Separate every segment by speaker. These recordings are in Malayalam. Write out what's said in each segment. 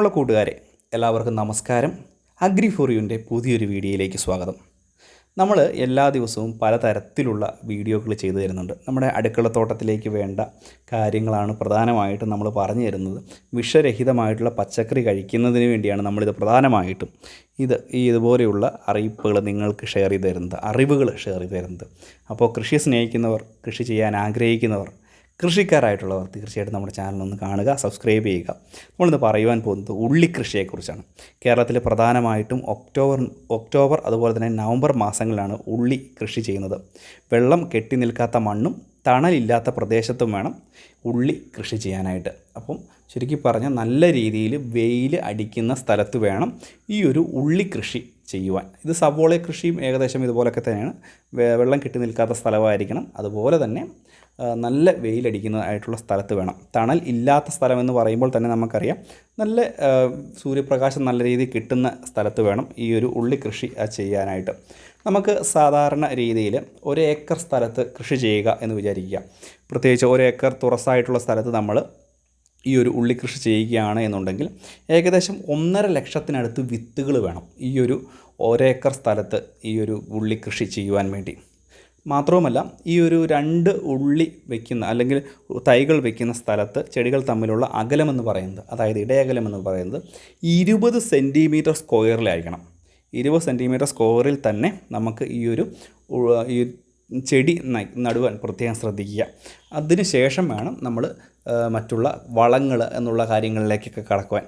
Speaker 1: ഉള്ള കൂട്ടുകാരെ എല്ലാവർക്കും നമസ്കാരം. അഗ്രി ഫോർ യുവിന്റെ പുതിയൊരു വീഡിയോയിലേക്ക് സ്വാഗതം. നമ്മൾ എല്ലാ ദിവസവും പലതരത്തിലുള്ള വീഡിയോകൾ ചെയ്തു തരുന്നുണ്ട്. നമ്മുടെ അടുക്കളത്തോട്ടത്തിലേക്ക് വേണ്ട കാര്യങ്ങളാണ് പ്രധാനമായിട്ടും നമ്മൾ പറഞ്ഞു തരുന്നത്. വിഷരഹിതമായിട്ടുള്ള പച്ചക്കറി കഴിക്കുന്നതിന് വേണ്ടിയാണ് നമ്മളിത് പ്രധാനമായിട്ടും ഇത് ഈ ഇതുപോലെയുള്ള അറിയിപ്പുകൾ നിങ്ങൾക്ക് ഷെയർ ചെയ്ത് തരുന്നത് അറിവുകൾ ഷെയർ ചെയ്ത് തരുന്നത്. അപ്പോൾ കൃഷി സ്നേഹിക്കുന്നവർ കൃഷി ചെയ്യാൻ ആഗ്രഹിക്കുന്നവർ കൃഷിക്കാരായിട്ടുള്ളവർ തീർച്ചയായിട്ടും നമ്മുടെ ചാനൽ ഒന്ന് കാണുക സബ്സ്ക്രൈബ് ചെയ്യുക. നമ്മളിന്ന് പറയുവാൻ പോകുന്നത് ഉള്ളിക്കൃഷിയെക്കുറിച്ചാണ്. കേരളത്തിൽ പ്രധാനമായിട്ടും ഒക്ടോബർ ഒക്ടോബർ അതുപോലെ തന്നെ നവംബർ മാസങ്ങളിലാണ് ഉള്ളി കൃഷി ചെയ്യുന്നത്. വെള്ളം കെട്ടി നിൽക്കാത്ത മണ്ണും തണലില്ലാത്ത പ്രദേശത്തും വേണം ഉള്ളി കൃഷി ചെയ്യാനായിട്ട്. അപ്പം ചുരുക്കി പറഞ്ഞാൽ നല്ല രീതിയിൽ വെയിൽ അടിക്കുന്ന സ്ഥലത്ത് വേണം ഈ ഒരു ഉള്ളി കൃഷി ചെയ്യുവാൻ. ഇത് സവോള കൃഷിയും ഏകദേശം ഇതുപോലൊക്കെ തന്നെയാണ്. വെള്ളം കിട്ടി നിൽക്കാത്ത സ്ഥലമായിരിക്കണം. അതുപോലെ തന്നെ നല്ല വെയിലടിക്കുന്നതായിട്ടുള്ള സ്ഥലത്ത് വേണം. തണൽ ഇല്ലാത്ത സ്ഥലമെന്ന് പറയുമ്പോൾ തന്നെ നമുക്കറിയാം നല്ല സൂര്യപ്രകാശം നല്ല രീതിയിൽ കിട്ടുന്ന സ്ഥലത്ത് വേണം ഈ ഒരു ഉള്ളി കൃഷി ചെയ്യാനായിട്ട്. നമുക്ക് സാധാരണ രീതിയിൽ ഒരു ഏക്കർ സ്ഥലത്ത് കൃഷി ചെയ്യുക എന്ന് വിചാരിക്കുക. പ്രത്യേകിച്ച് ഒരു ഏക്കർ സ്ഥലത്ത് നമ്മൾ ഈ ഒരു ഉള്ളി കൃഷി ചെയ്യുകയാണ് എന്നുണ്ടെങ്കിൽ ഏകദേശം ഒന്നര ലക്ഷത്തിനടുത്ത് വിത്തുകൾ വേണം ഈ ഒരു ഒരേക്കർ സ്ഥലത്ത് ഈ ഒരു ഉള്ളി കൃഷി ചെയ്യുവാൻ വേണ്ടി. മാത്രവുമല്ല ഈ ഒരു രണ്ട് ഉള്ളി വയ്ക്കുന്ന അല്ലെങ്കിൽ തൈകൾ വയ്ക്കുന്ന സ്ഥലത്ത് ചെടികൾ തമ്മിലുള്ള അകലമെന്ന് പറയുന്നത് അതായത് ഇടയകലമെന്ന് പറയുന്നത് ഇരുപത് സെന്റിമീറ്റർ സ്ക്വയറിലായിരിക്കണം. ഇരുപത് സെന്റിമീറ്റർ സ്ക്വയറിൽ തന്നെ നമുക്ക് ഈ ഒരു ഈ ചെടി നടുവാൻ പ്രത്യേകം ശ്രദ്ധിക്കുക. അതിന് ശേഷം വേണം നമ്മൾ മറ്റുള്ള വളങ്ങൾ എന്നുള്ള കാര്യങ്ങളിലേക്കൊക്കെ കടക്കുവാൻ.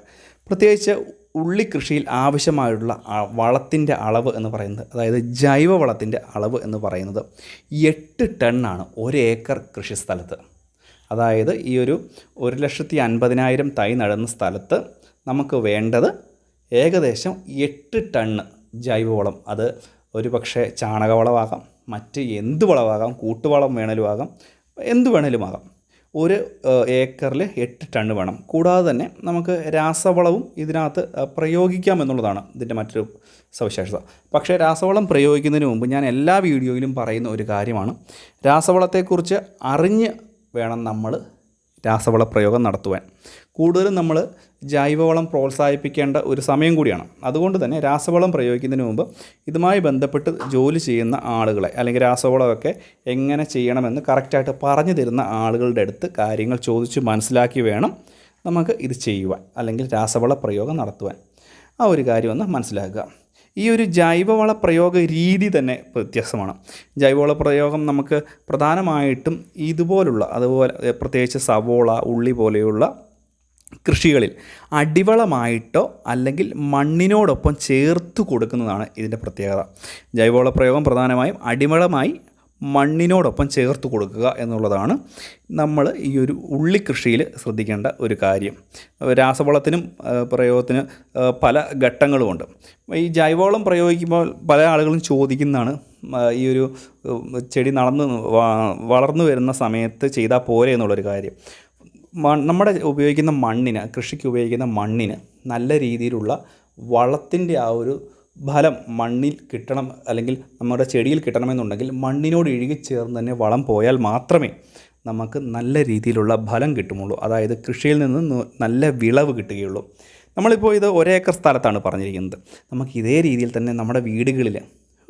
Speaker 1: പ്രത്യേകിച്ച് ഉള്ളി കൃഷിയിൽ ആവശ്യമായുള്ള വളത്തിന്റെ അളവ് എന്ന് പറയുന്നത് അതായത് ജൈവ വളത്തിന്റെ അളവ് എന്ന് പറയുന്നത് എട്ട് ടണ്ണാണ് ഒരു ഏക്കർ കൃഷി സ്ഥലത്ത് അതായത് ഈ ഒരു ഒരു ലക്ഷത്തി അൻപതിനായിരം തൈ നടുന്ന സ്ഥലത്ത് നമുക്ക് വേണ്ടത് ഏകദേശം എട്ട് ടണ്ണ് ജൈവവളം അത് ഒരു പക്ഷേ ചാണകവളമാകാം മറ്റ് എന്ത് വളമാകാം കൂട്ടുവളം വേണേലും ആകാം എന്ത് വേണേലും ആകാം. ഒരു ഏക്കറിൽ എട്ട് ടണ്ണ് വേണം. കൂടാതെ തന്നെ നമുക്ക് രാസവളവും ഇതിനകത്ത് പ്രയോഗിക്കാം എന്നുള്ളതാണ് ഇതിന്റെ മറ്റൊരു സവിശേഷത. പക്ഷേ രാസവളം പ്രയോഗിക്കുന്നതിന് മുമ്പ് ഞാൻ എല്ലാ വീഡിയോയിലും പറയുന്ന ഒരു കാര്യമാണ്. രാസവളത്തെക്കുറിച്ച് അറിഞ്ഞ് വേണം നമ്മൾ രാസവള പ്രയോഗം നടത്തുവാൻ. കൂടുതലും നമ്മൾ ജൈവവളം പ്രോത്സാഹിപ്പിക്കേണ്ട ഒരു സമയം കൂടിയാണ്. അതുകൊണ്ട് തന്നെ രാസവളം പ്രയോഗിക്കുന്നതിന് മുമ്പ് ഇതുമായി ബന്ധപ്പെട്ട് ജോലി ചെയ്യുന്ന ആളുകളെ അല്ലെങ്കിൽ രാസവളമൊക്കെ എങ്ങനെ ചെയ്യണമെന്ന് കറക്റ്റായിട്ട് പറഞ്ഞു തരുന്ന ആളുകളുടെ അടുത്ത് കാര്യങ്ങൾ ചോദിച്ച് മനസ്സിലാക്കി വേണം നമുക്ക് ഇത് ചെയ്യുവാൻ അല്ലെങ്കിൽ രാസവള പ്രയോഗം നടത്തുവാൻ. ആ ഒരു കാര്യം ഒന്ന് മനസ്സിലാക്കുക. ഈ ഒരു ജൈവവള പ്രയോഗ രീതി തന്നെ വ്യത്യസ്തമാണ് ജൈവവള പ്രയോഗം നമുക്ക് പ്രധാനമായിട്ടും ഇതുപോലുള്ള അതുപോലെ പ്രത്യേകിച്ച് സവോള ഉള്ളി പോലെയുള്ള കൃഷികളിൽ അടിവളമായിട്ടോ അല്ലെങ്കിൽ മണ്ണിനോടൊപ്പം ചേർത്ത് കൊടുക്കുന്നതാണ് ഇതിന്റെ പ്രത്യേകത. ജൈവവള പ്രയോഗം പ്രധാനമായും അടിവളമായി മണ്ണിനോടൊപ്പം ചേർത്ത് കൊടുക്കുക എന്നുള്ളതാണ് നമ്മൾ ഈ ഒരു ഉള്ളി കൃഷിയിൽ ശ്രദ്ധിക്കേണ്ട ഒരു കാര്യം. രാസവളത്തിനും പ്രയോഗത്തിന് പല ഘട്ടങ്ങളുമുണ്ട്. ഈ ജൈവവളം പ്രയോഗിക്കുമ്പോൾ പല ആളുകളും ചോദിക്കുന്നതാണ് ഈ ഒരു ചെടി നടന്ന് വളർന്നു വരുന്ന സമയത്ത് ചെയ്താൽ പോരെ എന്നുള്ളൊരു കാര്യം. നമ്മുടെ ഉപയോഗിക്കുന്ന മണ്ണിന് കൃഷിക്ക് ഉപയോഗിക്കുന്ന മണ്ണിന് നല്ല രീതിയിലുള്ള വളത്തിന്റെ ആ ഒരു ഫലം മണ്ണിൽ കിട്ടണം അല്ലെങ്കിൽ നമ്മുടെ ചെടിയിൽ കിട്ടണമെന്നുണ്ടെങ്കിൽ മണ്ണിനോട് ഇഴുകി ചേർന്ന് തന്നെ വളം പോയാൽ മാത്രമേ നമുക്ക് നല്ല രീതിയിലുള്ള ഫലം കിട്ടുമുള്ളൂ. അതായത് കൃഷിയിൽ നിന്ന് നല്ല വിളവ് കിട്ടുകയുള്ളൂ. നമ്മളിപ്പോൾ ഇത് ഒരേക്കർ സ്ഥലത്താണ് പറഞ്ഞിരിക്കുന്നത്. നമുക്ക് ഇതേ രീതിയിൽ തന്നെ നമ്മുടെ വീടുകളിൽ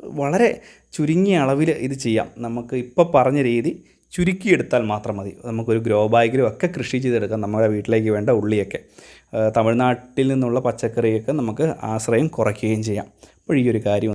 Speaker 1: വളരെ ചുരുങ്ങിയ അളവിൽ ഇത് ചെയ്യാം. നമുക്ക് ഇപ്പോൾ പറഞ്ഞ രീതി ചുരുക്കിയെടുത്താൽ മാത്രം മതി. നമുക്കൊരു ഗ്രോ ബാഗിലും ഒക്കെ കൃഷി ചെയ്തെടുക്കാം. നമ്മുടെ വീട്ടിലേക്ക് വേണ്ട ഉള്ളിയൊക്കെ. തമിഴ്നാട്ടിൽ നിന്നുള്ള പച്ചക്കറിയൊക്കെ നമുക്ക് ആശ്രയം കുറയ്ക്കുകയും ചെയ്യാം. അപ്പോൾ ഈ ഒരു കാര്യം